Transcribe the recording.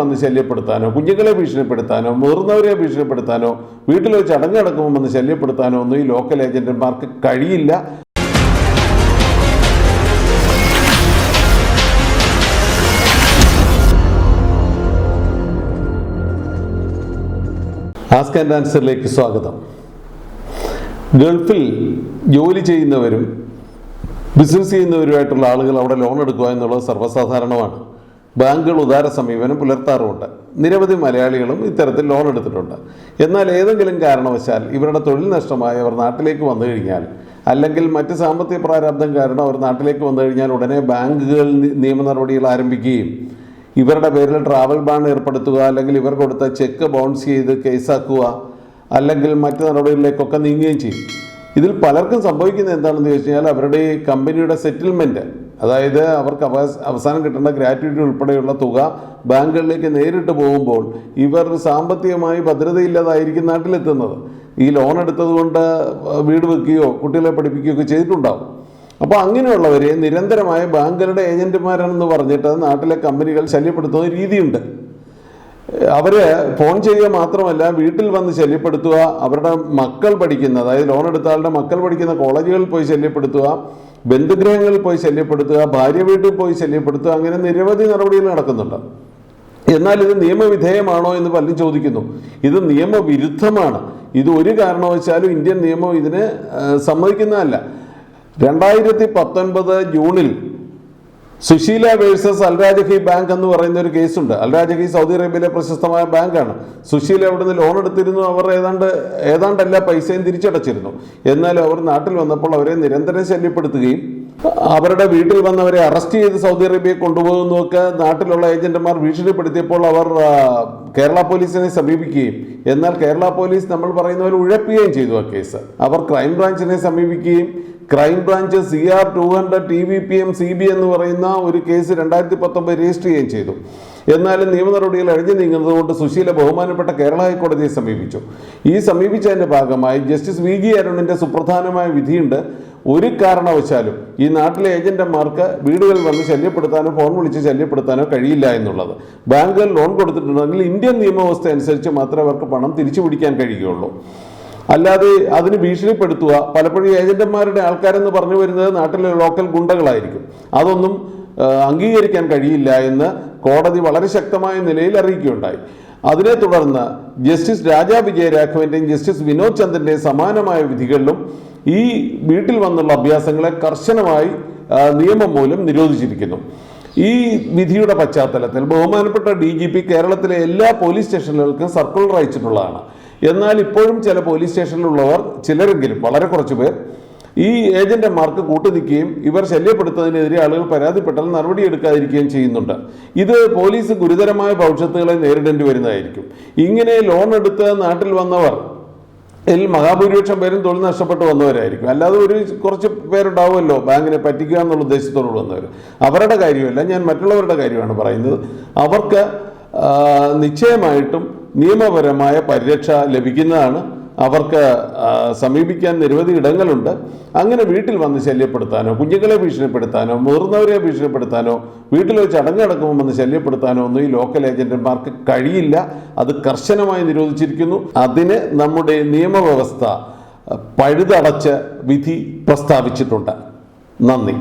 വന്ന് ശല്യപ്പെടുത്താനോ കുഞ്ഞുങ്ങളെ ഭീഷണിപ്പെടുത്താനോ മുതിർന്നവരെ ഭീഷണിപ്പെടുത്താനോ വീട്ടിൽ വെച്ച് അടങ്ങടക്കുമ്പോൾ വന്ന് ശല്യപ്പെടുത്താനോ ഒന്നും ഈ ലോക്കൽ ഏജന്റുമാർക്ക് കഴിയില്ല. ആസ്ക് ആൻഡ് ആൻസറിലേക്ക് സ്വാഗതം. ഗൾഫിൽ ജോലി ചെയ്യുന്നവരും ബിസിനസ് ചെയ്യുന്നവരുമായിട്ടുള്ള ആളുകൾ അവിടെ ലോൺ എടുക്കുക എന്നുള്ളത് സർവസാധാരണമാണ്. ബാങ്കുകൾ ഉദാര സമീപനം പുലർത്താറുമുണ്ട്. നിരവധി മലയാളികളും ഇത്തരത്തിൽ ലോൺ എടുത്തിട്ടുണ്ട്. എന്നാൽ ഏതെങ്കിലും കാരണവശാൽ ഇവരുടെ തൊഴിൽ നഷ്ടമായി അവർ നാട്ടിലേക്ക് വന്നു കഴിഞ്ഞാൽ അല്ലെങ്കിൽ മറ്റ് സാമ്പത്തിക പ്രാരാബ്ദം കാരണം അവർ നാട്ടിലേക്ക് വന്നു കഴിഞ്ഞാൽ ഉടനെ ബാങ്കുകൾ നിയമ നടപടികൾ ആരംഭിക്കുകയും ഇവരുടെ പേരിൽ ട്രാവൽ ബാൻ ഏർപ്പെടുത്തുക അല്ലെങ്കിൽ ഇവർ കൊടുത്ത ചെക്ക് ബൗൺസ് ചെയ്ത് കേസാക്കുക അല്ലെങ്കിൽ മറ്റ് നടപടികളിലേക്കൊക്കെ നീങ്ങുകയും ചെയ്യും. ഇതിൽ പലർക്കും സംഭവിക്കുന്നത് എന്താണെന്ന് ചോദിച്ചു കഴിഞ്ഞാൽ അവരുടെ കമ്പനിയുടെ സെറ്റിൽമെന്റ് അതായത് അവർക്ക് അവസാനം കിട്ടേണ്ട ഗ്രാറ്റുവിറ്റി ഉൾപ്പെടെയുള്ള തുക ബാങ്കുകളിലേക്ക് നേരിട്ട് പോകുമ്പോൾ ഇവർ സാമ്പത്തികമായി ഭദ്രതയില്ലാതായിരിക്കും നാട്ടിലെത്തുന്നത്. ഈ ലോൺ എടുത്തതുകൊണ്ട് വീട് വെക്കുകയോ കുട്ടികളെ പഠിപ്പിക്കുകയോ ഒക്കെ ചെയ്തിട്ടുണ്ടാവും. അപ്പോൾ അങ്ങനെയുള്ളവരെ നിരന്തരമായ ബാങ്കുകളുടെ ഏജന്റുമാരാണെന്ന് പറഞ്ഞിട്ട് നാട്ടിലെ കമ്പനികൾ ശല്യപ്പെടുത്തുന്ന രീതിയുണ്ട്. അവർ ഫോൺ ചെയ്യുക മാത്രമല്ല വീട്ടിൽ വന്ന് ശല്യപ്പെടുത്തുക അവരുടെ മക്കൾ പഠിക്കുന്ന അതായത് ലോൺ എടുത്ത ആളുടെ മക്കൾ പഠിക്കുന്ന കോളേജുകളിൽ പോയി ശല്യപ്പെടുത്തുക ബന്ധുഗൃഹങ്ങളിൽ പോയി ശല്യപ്പെടുത്തുക ഭാര്യ വീട്ടിൽ പോയി ശല്യപ്പെടുത്തുക അങ്ങനെ നിരവധി നടപടികൾ നടക്കുന്നുണ്ട്. എന്നാൽ ഇത് നിയമവിധേയമാണോ എന്ന് പലരും ചോദിക്കുന്നു. ഇത് നിയമവിരുദ്ധമാണ്. ഇത് ഒരു കാരണവശാലും ഇന്ത്യൻ നിയമം ഇതിന് സമ്മതിക്കുന്നതല്ല. രണ്ടായിരത്തി പത്തൊൻപത് ജൂണിൽ സുശീല വേഴ്സസ് അൽരാജഹി ബാങ്ക് എന്ന് പറയുന്ന ഒരു കേസുണ്ട്. അൽരാജഹി സൗദി അറേബ്യയിലെ പ്രശസ്തമായ ബാങ്കാണ്. സുശീല അവിടുന്ന് ലോൺ എടുത്തിരുന്നു? അവർ ഏതാണ്ട് ഏതാണ്ട് എല്ലാ പൈസയും തിരിച്ചടച്ചിരുന്നു. എന്നാൽ അവർ നാട്ടിൽ വന്നപ്പോൾ അവരെ നിരന്തരം ശല്യപ്പെടുത്തുകയും അവരുടെ വീട്ടിൽ വന്നവരെ അറസ്റ്റ് ചെയ്ത് സൗദി അറേബ്യയെ കൊണ്ടുപോകുന്നതൊക്കെ നാട്ടിലുള്ള ഏജന്റുമാർ ഭീഷണിപ്പെടുത്തിയപ്പോൾ അവർ കേരള പോലീസിനെ സമീപിക്കുകയും എന്നാൽ കേരള പോലീസ് നമ്മൾ പറയുന്ന പോലെ ഉഴപ്പുകയും ചെയ്തു ആ കേസ്. അവർ ക്രൈംബ്രാഞ്ചിനെ സമീപിക്കുകയും crime branch C R two hundred T V P M C B എന്ന് പറയുന്ന ഒരു കേസ് രണ്ടായിരത്തി പത്തൊമ്പത് രജിസ്റ്റർ ചെയ്യുകയും ചെയ്തു. എന്നാലും നിയമ നടപടികൾ അഴിഞ്ഞു നീങ്ങുന്നത് കൊണ്ട് സുശീല ബഹുമാനപ്പെട്ട കേരള ഹൈക്കോടതിയെ സമീപിച്ചു. ഈ സമീപിച്ചതിന്റെ ഭാഗമായി ജസ്റ്റിസ് വി. ജി അരുണിന്റെ സുപ്രധാനമായ വിധിയുണ്ട്. ഒരു കാരണവശാലും ഈ നാട്ടിലെ ഏജന്റുമാർക്ക് വീടുകളിൽ വന്ന് ശല്യപ്പെടുത്താനോ ഫോൺ വിളിച്ച് ശല്യപ്പെടുത്താനോ കഴിയില്ല എന്നുള്ളത്. ബാങ്കുകൾ ലോൺ കൊടുത്തിട്ടുണ്ടെങ്കിൽ ഇന്ത്യൻ നിയമവ്യവസ്ഥ അനുസരിച്ച് മാത്രമേ അവർക്ക് പണം തിരിച്ചു പിടിക്കാൻ കഴിയുകയുള്ളൂ. അല്ലാതെ അതിന് ഭീഷണിപ്പെടുത്തുക പലപ്പോഴും ഏജന്റുമാരുടെ ആൾക്കാരെന്ന് പറഞ്ഞു വരുന്നത് നാട്ടിലെ ലോക്കൽ ഗുണ്ടകളായിരിക്കും. അതൊന്നും അംഗീകരിക്കാൻ കഴിയില്ല എന്ന് കോടതി വളരെ ശക്തമായ നിലയിൽ അറിയിക്കുകയുണ്ടായി. അതിനെ തുടർന്ന് ജസ്റ്റിസ് രാജാ വിജയരാഘവന്റെയും ജസ്റ്റിസ് വിനോദ് ചന്ദ്രന്റെയും സമാനമായ വിധികളിലും ഈ വീട്ടിൽ വന്നുള്ള അഭ്യാസങ്ങളെ കർശനമായി നിയമം മൂലം നിരോധിച്ചിരിക്കുന്നു. ഈ വിധിയുടെ പശ്ചാത്തലത്തിൽ ബഹുമാനപ്പെട്ട ഡി ജി പി കേരളത്തിലെ എല്ലാ പോലീസ് സ്റ്റേഷനുകൾക്കും സർക്കുലർ അയച്ചിട്ടുള്ളതാണ്. എന്നാൽ ഇപ്പോഴും ചില പോലീസ് സ്റ്റേഷനിലുള്ളവർ ചിലരെങ്കിലും വളരെ കുറച്ച് പേർ ഈ ഏജന്റുമാർക്ക് കൂട്ടുനിൽക്കുകയും ഇവർ ശല്യപ്പെടുത്തുന്നതിനെതിരെ ആളുകൾ പരാതിപ്പെട്ടാൽ നടപടിയെടുക്കാതിരിക്കുകയും ചെയ്യുന്നുണ്ട്. ഇത് പോലീസ് ഗുരുതരമായ ഭവിഷ്യത്തുകളെ നേരിടേണ്ടി വരുന്നതായിരിക്കും. ഇങ്ങനെ ലോൺ എടുത്ത് നാട്ടിൽ വന്നവർ ഇതിൽ മഹാഭൂരിപക്ഷം പേരും തൊഴിൽ നഷ്ടപ്പെട്ട് വന്നവരായിരിക്കും. അല്ലാതെ ഒരു കുറച്ച് പേരുണ്ടാവുമല്ലോ ബാങ്കിനെ പറ്റിക്കുക എന്നുള്ള ഉദ്ദേശത്തോട് വന്നവർ. അവരുടെ കാര്യമല്ല ഞാൻ മറ്റുള്ളവരുടെ കാര്യമാണ് പറയുന്നത്. അവർക്ക് നിശ്ചയമായിട്ടും നിയമപരമായ പരിരക്ഷ ലഭിക്കുന്നതാണ് അവർക്ക് സമീപിക്കാൻ നിരവധി ഇടങ്ങളുണ്ട്. അങ്ങനെ വീട്ടിൽ വന്ന് ശല്യപ്പെടുത്താനോ കുഞ്ഞുങ്ങളെ ഭീഷണിപ്പെടുത്താനോ മുതിർന്നവരെ ഭീഷണിപ്പെടുത്താനോ വീട്ടിൽ വെച്ച് അടങ്ങടക്കുമ്പോൾ വന്ന് ശല്യപ്പെടുത്താനോ ഒന്നും ഈ ലോക്കൽ ഏജന്റുമാർക്ക് കഴിയില്ല. അത് കർശനമായി നിരോധിച്ചിരിക്കുന്നു. അതിന് നമ്മുടെ നിയമവ്യവസ്ഥ പഴുതടച്ച് വിധി പ്രസ്താവിച്ചിട്ടുണ്ട്. നന്ദി.